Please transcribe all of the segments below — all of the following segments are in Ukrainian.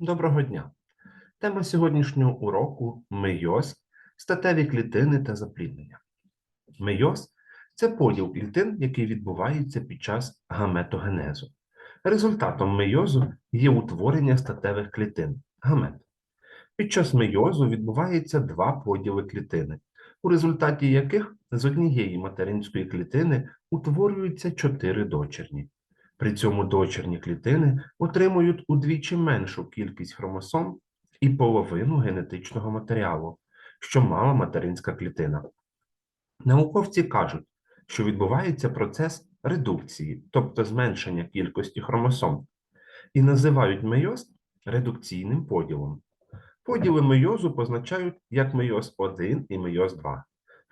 Доброго дня! Тема сьогоднішнього уроку мейоз, статеві клітини та запліднення. Мейоз це поділ клітин, який відбувається під час гаметогенезу. Результатом мейозу є утворення статевих клітин гамет. Під час мейозу відбувається два поділи клітини, у результаті яких з однієї материнської клітини утворюються чотири дочерні. При цьому дочерні клітини отримують удвічі меншу кількість хромосом і половину генетичного матеріалу, що мала материнська клітина. Науковці кажуть, що відбувається процес редукції, тобто зменшення кількості хромосом, і називають мейоз редукційним поділом. Поділи мейозу позначають як мейоз 1 і мейоз 2.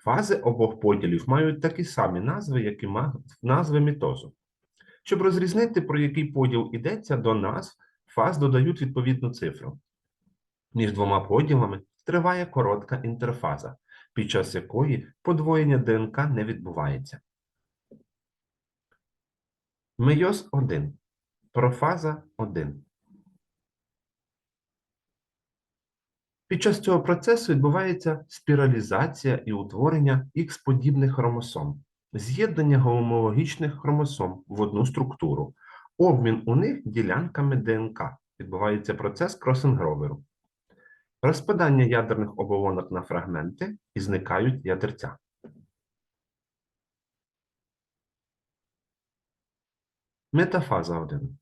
Фази обох поділів мають такі самі назви, як і назви мітозу. Щоб розрізнити, про який поділ йдеться, до назв фаз додають відповідну цифру. Між двома поділами триває коротка інтерфаза, під час якої подвоєння ДНК не відбувається. Мейоз 1. Профаза 1. Під час цього процесу відбувається спіралізація і утворення Х-подібних хромосом, з'єднання гомологічних хромосом в одну структуру, обмін у них ділянками ДНК. Відбувається процес кросингроверу. Розпадання ядерних оболонок на фрагменти і зникають ядерця. Метафаза 1.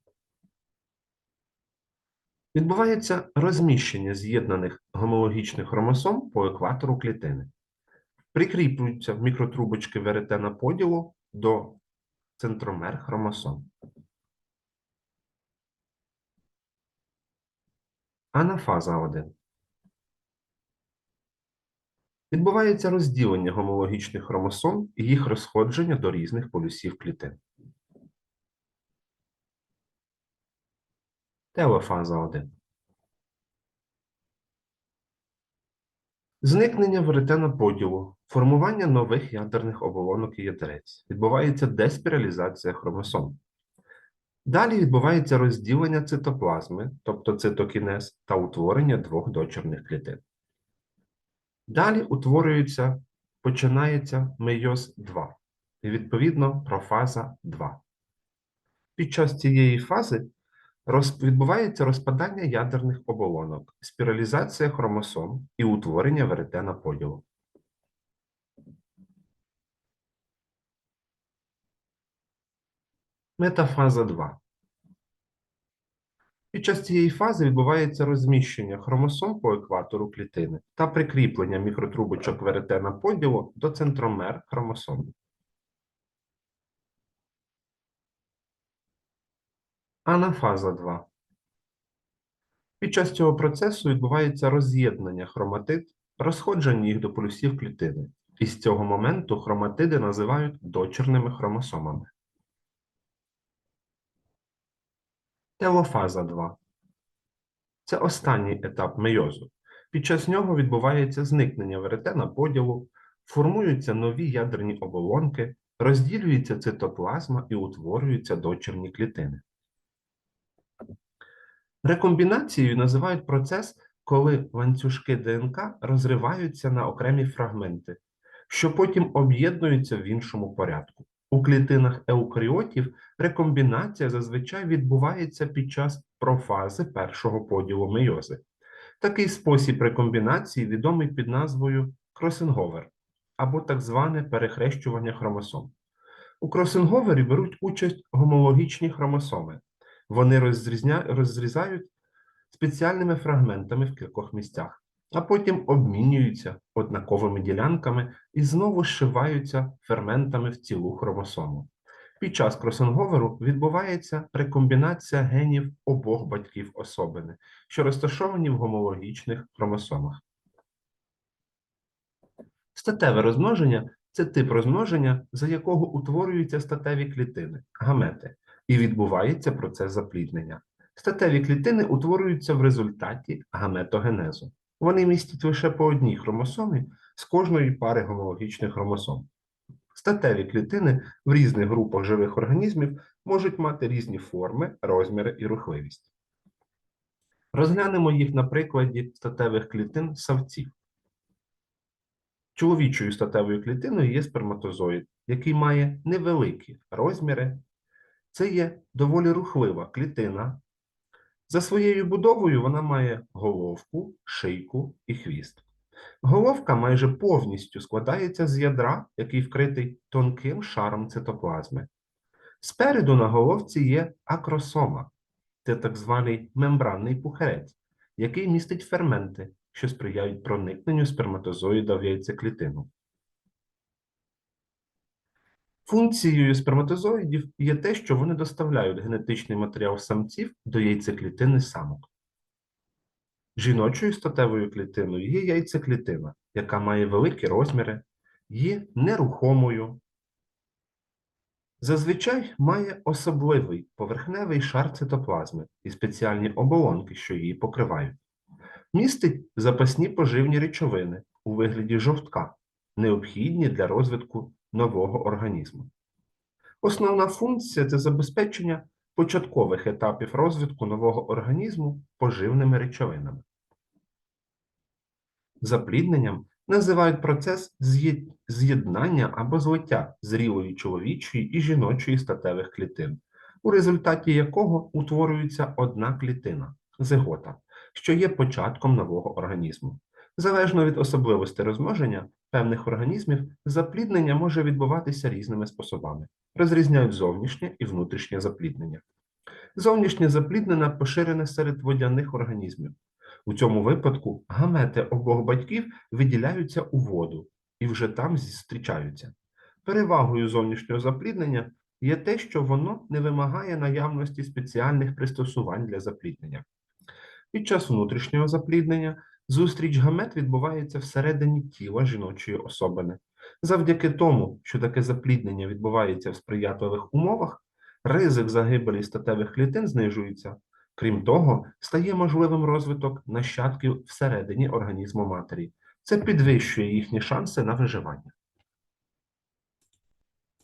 Відбувається розміщення з'єднаних гомологічних хромосом по екватору клітини. Прикріплюються в мікротрубочки веретена поділу до центромер хромосом. Анафаза 1. Відбувається розділення гомологічних хромосом і їх розходження до різних полюсів клітин. Телофаза 1. Зникнення веретена поділу, формування нових ядерних оболонок і ядерець. Відбувається деспіралізація хромосом. Далі відбувається розділення цитоплазми, тобто цитокінез, та утворення двох дочерних клітин. Далі утворюється, починається мейоз 2, і відповідно профаза 2. Під час цієї фази відбувається розпадання ядерних оболонок, спіралізація хромосом і утворення веретена поділу. Метафаза 2. Під час цієї фази відбувається розміщення хромосом по екватору клітини та прикріплення мікротрубочок веретена поділу до центромер хромосом. Анафаза 2. Під час цього процесу відбувається роз'єднання хроматид, розходження їх до полюсів клітини. І з цього моменту хроматиди називають дочерними хромосомами. Телофаза 2. Це останній етап мейозу. Під час нього відбувається зникнення веретена поділу, формуються нові ядерні оболонки, розділюється цитоплазма і утворюються дочерні клітини. Рекомбінацією називають процес, коли ланцюжки ДНК розриваються на окремі фрагменти, що потім об'єднуються в іншому порядку. У клітинах еукаріотів рекомбінація зазвичай відбувається під час профази першого поділу мейози. Такий спосіб рекомбінації відомий під назвою кросинговер або так зване перехрещування хромосом. У кросинговері беруть участь гомологічні хромосоми. Вони розрізня... розрізають спеціальними фрагментами в кількох місцях, а потім обмінюються однаковими ділянками і знову зшиваються ферментами в цілу хромосому. Під час кросинговеру відбувається рекомбінація генів обох батьків особини, що розташовані в гомологічних хромосомах. Статеве розмноження це тип розмноження, за якого утворюються статеві клітини, гамети, і відбувається процес запліднення. Статеві клітини утворюються в результаті гаметогенезу. Вони містять лише по одній хромосомі з кожної пари гомологічних хромосом. Статеві клітини в різних групах живих організмів можуть мати різні форми, розміри і рухливість. Розглянемо їх на прикладі статевих клітин савців. Чоловічою статевою клітиною є сперматозоїд, який має невеликі розміри. Це є доволі рухлива клітина. За своєю будовою вона має головку, шийку і хвіст. Головка майже повністю складається з ядра, який вкритий тонким шаром цитоплазми. Спереду на головці є акросома, це так званий мембранний пухерець, який містить ферменти, що сприяють проникненню сперматозоїда в яйцеклітину. Функцією сперматозоїдів є те, що вони доставляють генетичний матеріал самців до яйцеклітини самок. Жіночою статевою клітиною є яйцеклітина, яка має великі розміри, є нерухомою. Зазвичай має особливий поверхневий шар цитоплазми і спеціальні оболонки, що її покривають. Містить запасні поживні речовини у вигляді жовтка, необхідні для розвитку нового організму. Основна функція це забезпечення початкових етапів розвитку нового організму поживними речовинами. Заплідненням називають процес з'єднання або злиття зрілої чоловічої і жіночої статевих клітин, у результаті якого утворюється одна клітина зигота, що є початком нового організму. Залежно від особливостей розмноження певних організмів, запліднення може відбуватися різними способами. Розрізняють зовнішнє і внутрішнє запліднення. Зовнішнє запліднення поширене серед водяних організмів. У цьому випадку гамети обох батьків виділяються у воду і вже там зустрічаються. Перевагою зовнішнього запліднення є те, що воно не вимагає наявності спеціальних пристосувань для запліднення. Під час внутрішнього запліднення зустріч гамет відбувається всередині тіла жіночої особини. Завдяки тому, що таке запліднення відбувається в сприятливих умовах, ризик загибелі статевих клітин знижується. Крім того, стає можливим розвиток нащадків всередині організму матері. Це підвищує їхні шанси на виживання.